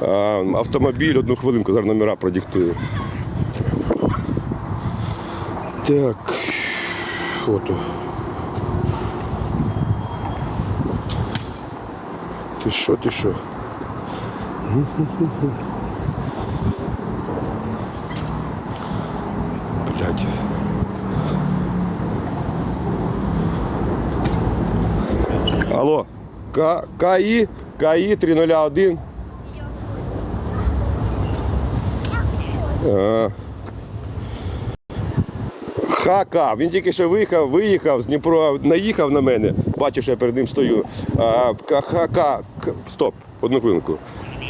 Автомобіль, одну хвилинку, зараз номера продиктую. Так. Фото. Ти що, ти що? Блядь. Алло, К, КАІ, КАІ 301. А. ХК. Він тільки що виїхав, виїхав з Дніпро, наїхав на мене. Бачиш, що я перед ним стою. К- ХК. Стоп, одну хвилинку.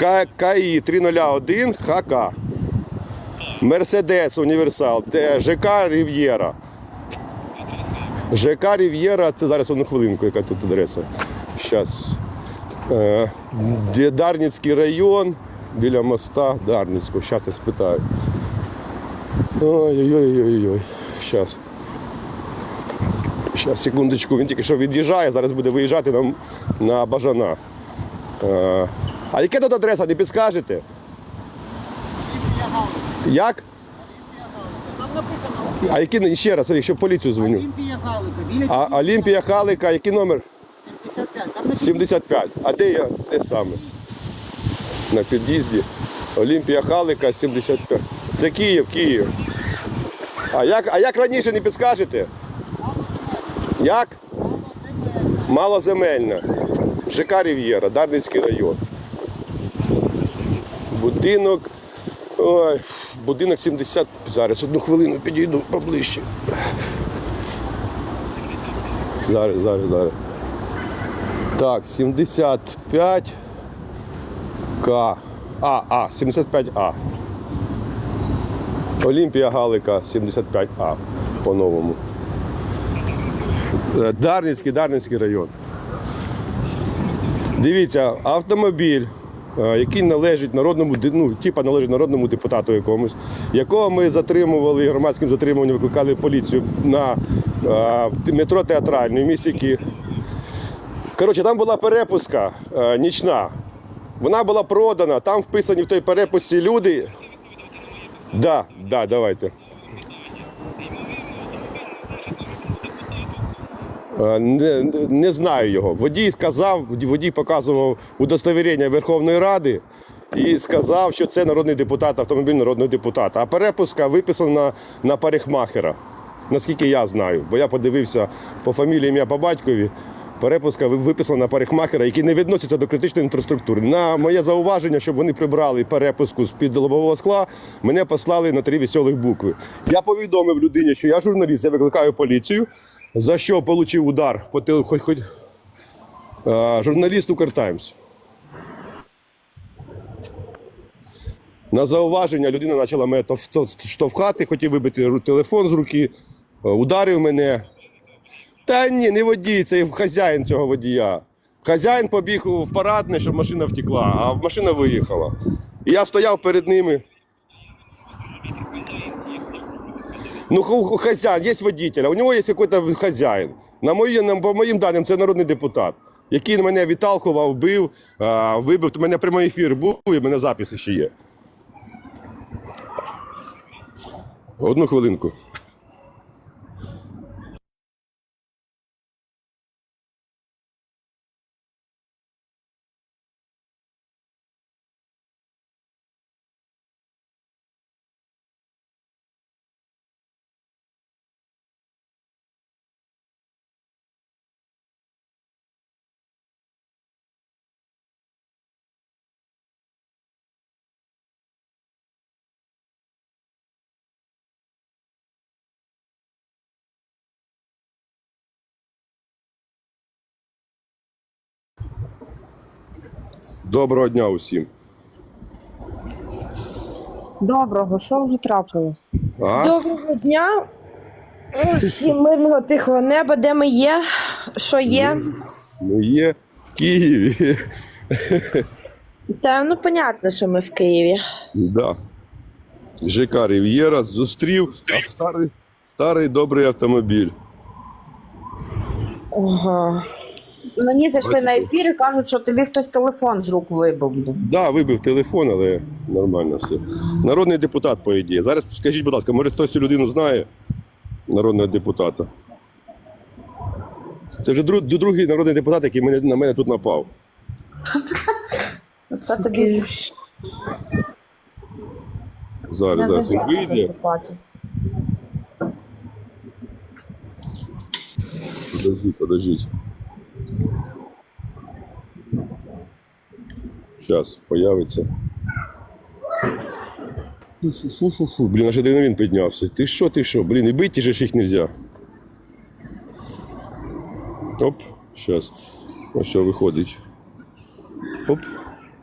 К- КАІ 301 ХК. Мерседес Універсал. ЖК Рів'єра. ЖК Рів'єра, це зараз одну хвилинку, яка тут адреса. Зараз. Е, Дарницький район, біля моста Дарницького. Зараз я спитаю. Ой-ой-ой-ой-ой. Зараз. Зараз, секундочку, він тільки що від'їжджає, зараз буде виїжджати на, на Бажана. Е, а яка тут адреса, не підскажете? Як? Там написано А які ще раз, якщо поліцію дзвоню. Олімпія Галика. А Олімпія Халика, який номер? 75. 75. А де я? Де саме? На під'їзді. Олімпія Халика 75. Це Київ, Київ. А як, а як раніше не підскажете? Як? Малоземельна. ЖК Рів'єра, Дарницький район. Будинок. Ой, будинок 70. Зараз одну хвилину підійду поближче. Зараз, зараз, зараз. Так, 75 К. А, А, 75А. Олімпія Галика 75А по-новому. Е, Дарницький, Дарницький район. Дивіться, автомобіль, е, який належить народному, ну, типа належить народному депутату якомусь, якого ми затримували громадським затримуванням, викликали поліцію на е, метро театральний в місті Київ. Коротше, там була перепуска е, нічна. Вона була продана, там вписані в той перепусці люди. Да, да, давайте. Е, Не, не знаю його. Водій сказав, водій показував удостовірення Верховної Ради і сказав, що це народний депутат, автомобіль народного депутата. А перепуска виписана на, на парикмахера, наскільки я знаю. Бо я подивився по фамілії ім'я по батькові. Перепуска виписана на парикмахера, який не відноситься до критичної інфраструктури. На моє зауваження, щоб вони прибрали перепуску з під лобового скла, мене послали на три веселих букви. Я повідомив людині, що я журналіст, я викликаю поліцію, за що отримав удар по теле- хоч, хоч, а, журналіст Укртаймс. На зауваження людина почала мене тов- тов- штовхати, хотів вибити телефон з руки, е, ударив мене. Та ні, не водій, це хазяїн цього водія. Хазяїн побіг в парадне, щоб машина втекла, а машина виїхала. І я стояв перед ними. Ну, хазяїн, є а у нього є якийсь хазяїн. На мої, на, по моїм даним, це народний депутат, який мене відталкував, бив, вибив. У мене прямий ефір був, і в мене записи ще є. Одну хвилинку. Доброго дня усім. Доброго, що вже трапилось? Доброго дня. Всім мирного тихого неба, де ми є, що є. Ми є в Києві. Та ну понятно, що ми в Києві. Да. ЖК Рів'єра зустрів а старий, старий добрий автомобіль. Ага. Мені зайшли на ефір і кажуть, що тобі хтось телефон з рук вибив. Так, да, вибив телефон, але нормально все. Народний депутат, по ідеї. Зараз скажіть, будь ласка, може хтось цю людину знає? Народного депутата. Це вже друг, другий народний депутат, який мене, на мене тут напав. Це тобі Зараз, зараз він вийде. Подождіть, подождіть. Зараз, появиться. Фу-фу-фу-фу. Блін, аж адреналін піднявся. Ти що, ти що? Блін, і бити же ж їх нельзя. Оп, зараз. Ось що виходить. Оп.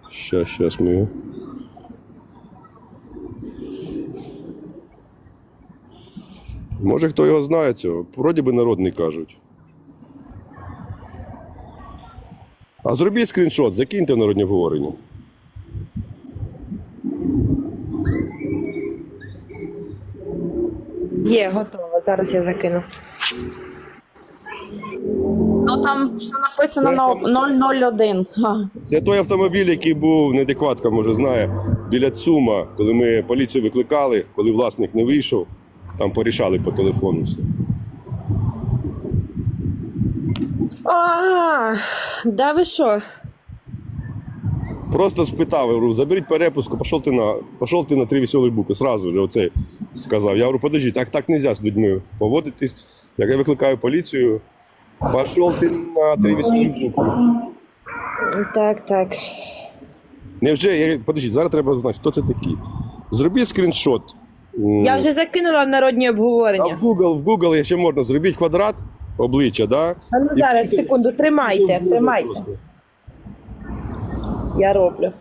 Щас, щас ми. Може, хто його знає цього. Вроді би народний кажуть. А зробіть скріншот, закиньте в народні обговорення. Є, готово. Зараз я закину. Ну там все написано на 001. Ха. Це той автомобіль, який був неадекватка, може знає, біля ЦУМа, коли ми поліцію викликали, коли власник не вийшов, там порішали по телефону все. А, да ви що? Просто спитав, я говорю, заберіть перепуску, пішов ти на, пішов ти на три веселі букви. Сразу же оце сказав. Я говорю, подожди, так, так не можна з людьми поводитись. Як я викликаю поліцію, пішов ти на три веселі букви. Так, так. Невже, я, подождіть, зараз треба знати, хто це такий. Зробіть скріншот. Я вже закинула в народні А в Google, в Google ще можна зробити квадрат обличчя, да? А ну зараз, секунду, тримайте, тримайте. Я роблю.